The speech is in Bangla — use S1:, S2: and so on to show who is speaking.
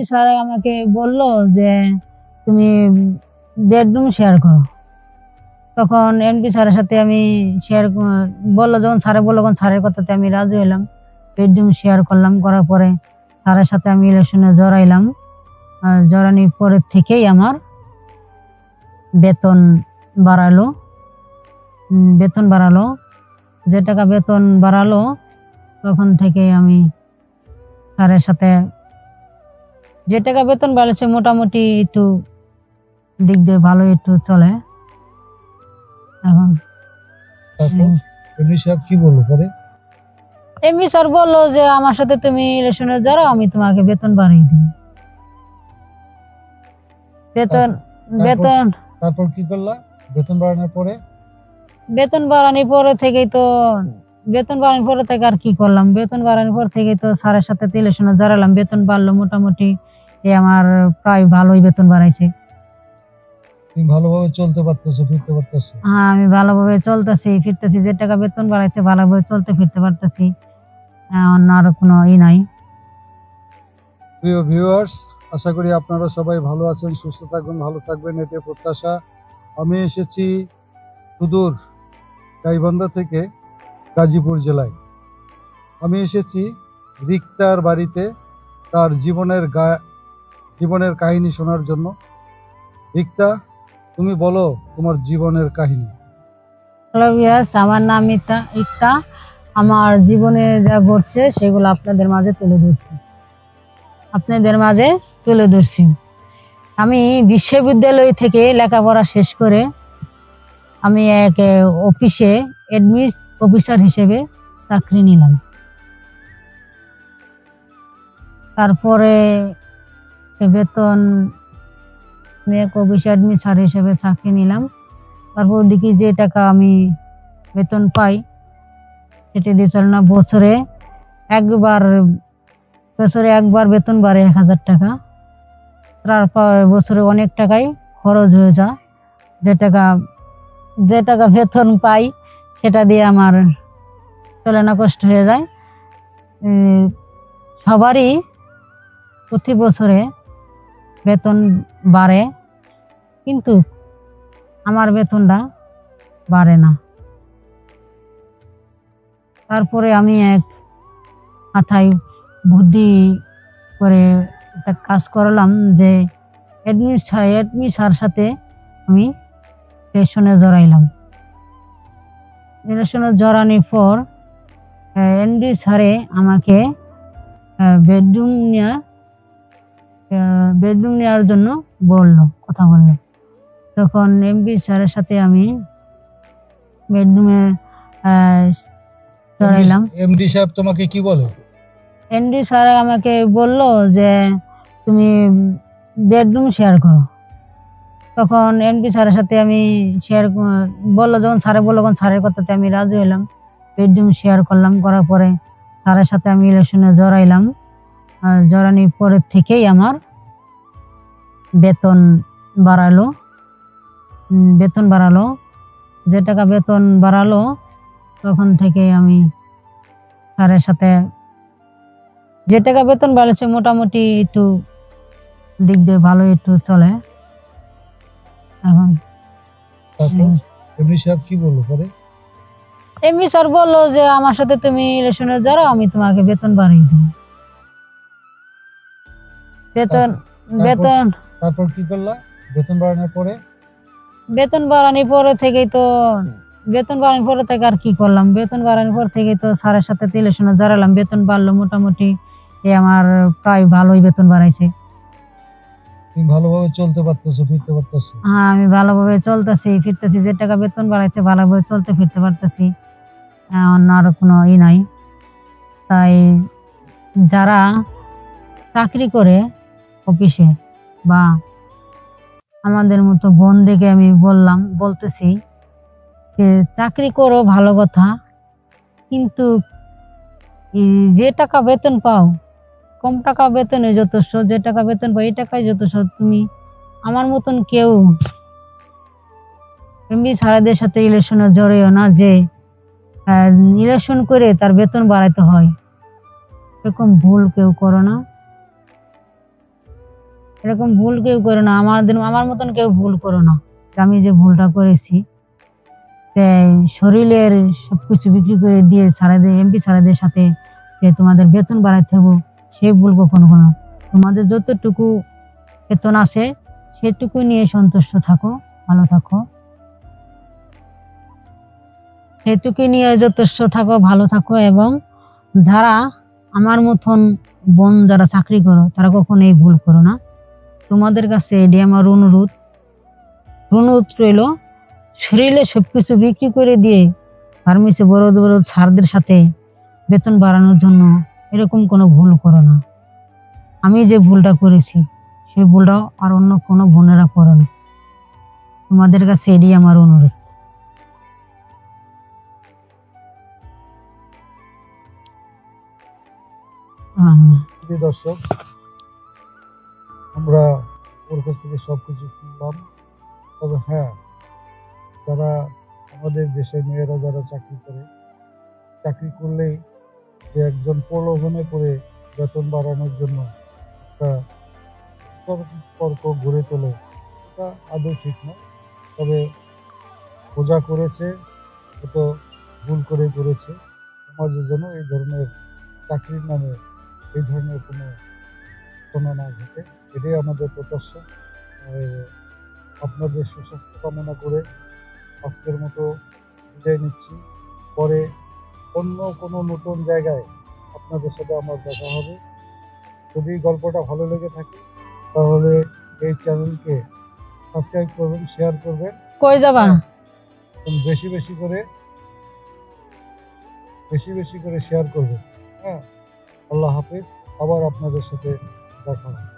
S1: স্যার আমাকে বলল যে তুমি বেডরুম শেয়ার করো। তখন এমপি স্যারের সাথে আমি শেয়ার বলল, যখন স্যারে বলল, তখন স্যারের কথাতে আমি রাজি হলাম বেডরুম শেয়ার করলাম, করার পরে স্যারের সাথে আমি ইলেকশনে জড়াইলাম। জড়ানির পরের থেকেই আমার বেতন বাড়ালো। বেতন বাড়ালো। যে টাকা বেতন বাড়ালো, তখন থেকে আমি স্যারের সাথে যে টাকা বেতন বাড়াচ্ছে মোটামুটি একটু দিক দিয়ে ভালো একটু চলে। এখন
S2: এমনি সাহেব কি বলল পরে?
S1: এমনি স্যার বলল যে আমার সাথে তুমি ইলেকশনে যাও আমি তোমাকে বেতন বাড়িয়ে দিব। বেতন বেতন।
S2: তারপর কি করলা? বেতন বাড়ানোর পরে?
S1: বেতন বাড়ানোর পরে থেকেই তো বেতন বাড়ানোর পরে থেকে আর কি করলাম? বেতন বাড়ানোর পর থেকেই তো স্যারের সাথে ইলেকশনে জড়ালাম বেতন বাড়লো মোটামুটি এ আমার প্রায় ভালোই বেতন বাড়াইছে।
S2: তুমি ভালোভাবে চলতে পারতেছো ফিরতে পারতেছো?
S1: হ্যাঁ আমি ভালোভাবে চলতেছি ফিরতেছি যে টাকা বেতন বাড়াইছে ভালোভাবে চলতে ফিরতে পারতেছি। অন্য আর কোনো ই নাই।
S2: প্রিয় ভিউয়ার্স আশা করি আপনারা সবাই ভালো আছেন সুস্থ থাকবেন ভালো থাকবেন এতে প্রত্যাশা। আমি এসেছি সুদূর গাইবান্ধা থেকে গাজীপুর জেলায়। আমি এসেছি রিক্তার বাড়িতে তার জীবনের গা জীবনের কাহিনী শোনার জন্য। রিক্তা, তুমি বলো তোমার জীবনের কাহিনী।
S1: হ্যালো ভিউয়ার্স আমার নাম ইতা ইকতা আমার জীবনে যা ঘটছে সেগুলো আপনাদের মাঝে তুলে ধরছি। আপনাদের মাঝে তুলে ধরছি। আমি বিশ্ববিদ্যালয় থেকে লেখাপড়া শেষ করে আমি এক অফিসে অ্যাডমিট অফিসার হিসেবে চাকরি নিলাম। তারপরে বেতন এক অফিসে অ্যাডমিসার হিসেবে চাকরি নিলাম। তারপর দেখি যে টাকা আমি বেতন পাই, সেটা দিয়ে চলে না। বছরে একবার বছরে একবার বেতন বাড়ে এক হাজার টাকা। তারপর বছরে অনেক টাকাই খরচ হয়ে যায়। যে টাকা যে টাকা বেতন পাই, সেটা দিয়ে আমার চলে না কষ্ট হয়ে যায়। সবারই প্রতি বছরে বেতন বাড়ে, কিন্তু আমার বেতনটা বাড়ে না। তারপরে আমি এক মাথায় বুদ্ধি করে একটা কাজ করলাম যে অ্যাডমি অ্যাডমি স্যার সাথে আমি রিলেশনে জড়াইলাম। রিলেশনে জড়ানোর পর এনডি স্যারে আমাকে বেডরুম নেওয়ার বেডরুম নেওয়ার জন্য বলল কথা বলল। তখন এমপি স্যারের সাথে আমি বেডরুমে চড়াইলাম।
S2: এমডি সাহেব তোমাকে কি বলে?
S1: এনডি স্যার আমাকে বলল যে তুমি বেডরুম শেয়ার করো। তখন এমপি স্যারের সাথে আমি শেয়ার বলল যখন স্যারে বলল তখন স্যারের কথাতে আমি রাজি হলাম বেডরুম শেয়ার করলাম করার পরে স্যারের সাথে আমি ইলেকশনে জড়াইলাম। আর জড়ানির পরের থেকেই আমার বেতন বাড়ালো। বেতন বাড়ালো। যে টাকা বেতন বাড়ালো তখন থেকে আমি স্যারের সাথে যে টাকা বেতন বাড়াচ্ছে মোটামুটি একটু দিক দিয়ে ভালো একটু চলে। এখন
S2: সাহেব কি বলল পরে?
S1: এমনি স্যার বলল যে আমার সাথে তুমি ইলেকশনে যাও আমি তোমাকে বেতন বাড়িয়ে দেবো। বেতন বেতন।
S2: তারপর কি করলা? বেতন বাড়ানোর পরে?
S1: বেতন বাড়ানোর পরে থেকেই তো বেতন বাড়ানোর পরে থেকে আর কি করলাম? বেতন বাড়ানোর পর থেকেই তো স্যারের সাথে তো ইলেকশনে জড়ালাম। বেতন বাড়লো মোটামুটি এ আমার প্রায় ভালোই বেতন বাড়াইছে।
S2: তুমি ভালোভাবে চলতে পারতেছো ফিরতে পারতেছো?
S1: হ্যাঁ আমি ভালোভাবে চলতেছি ফিরতেছি। যে টাকা বেতন বাড়াইছে ভালোভাবে চলতে ফিরতে পারতেছি। অন্য আর কোনো ই নাই। তাই যারা চাকরি করে অফিসে বা আমাদের মতো বোনদেরকে আমি বললাম, বলতেছি যে, চাকরি করো, ভালো কথা। কিন্তু যে টাকা বেতন পাও, কম টাকা বেতনে যথেষ্ট, যে টাকা বেতন পাও, এই টাকায় যথেষ্ট। তুমি আমার মতন কেউ এমনি সারাদের সাথে ইলেকশনে জড়িও না যে ইলেকশন করে তার বেতন বাড়াইতে হয়। এরকম ভুল কেউ করো না। এরকম ভুল কেউ করো না। আমাদের আমার মতন কেউ ভুল করো না। আমি যে ভুলটা করেছি শরীরের সবকিছু বিক্রি করে দিয়ে সারাদের এমপি সারাদের সাথে যে তোমাদের বেতন বাড়াইতে হবে, সেই ভুল কখনো কোনো তোমাদের যতটুকু বেতন আসে সেটুকু নিয়ে সন্তুষ্ট থাকো, ভালো থাকো। সেটুকু নিয়ে যথেষ্ট থাকো, ভালো থাকো এবং যারা আমার মতন বোন যারা চাকরি করো, তারা কখনো এই ভুল করো না। তোমাদের কাছে এটি আমার অনুরোধ। অনুরোধ রইল, শরীরে সব কিছু বিক্রি করে দিয়ে ফার্মেসি বড় বড় স্যারদের সাথে বেতন বাড়ানোর জন্য এরকম কোনো ভুল করো না। আমি যে ভুলটা করেছি, সেই ভুলটাও আর অন্য কোনো বোনেরা করো না। তোমাদের কাছে এটি আমার অনুরোধ।
S2: দর্শক কাছ থেকে সব কিছু শুনলাম। তবে হ্যাঁ যারা আমাদের দেশের মেয়েরা যারা চাকরি করে, চাকরি করলেই যে একজন প্রলোভনে পড়ে বেতন বাড়ানোর জন্য একটা তর্ক গড়ে তোলে, এটা আদৌ ঠিক নয়। তবে পূজা করেছে তো ভুল করে করেছে সমাজের জন্য এই ধরনের চাকরির নামে এই ধরনের কোনো ঘটনা না ঘটে। এটাই আমাদের প্রত্যাশা আপনাদের সুস্বাস্থ্য কামনা করে আজকের মতো বিদায় নিচ্ছি। পরে অন্য কোনো নতুন জায়গায় আপনাদের সাথে আমার দেখা হবে। যদি গল্পটা ভালো লেগে থাকে তাহলে এই চ্যানেলকে সাবস্ক্রাইব করবেন শেয়ার করবেন।
S1: কই যাবা
S2: বেশি বেশি করে বেশি বেশি করে শেয়ার করবেন। হ্যাঁ আল্লাহ হাফিজ আবার আপনাদের সাথে দেখা হবে।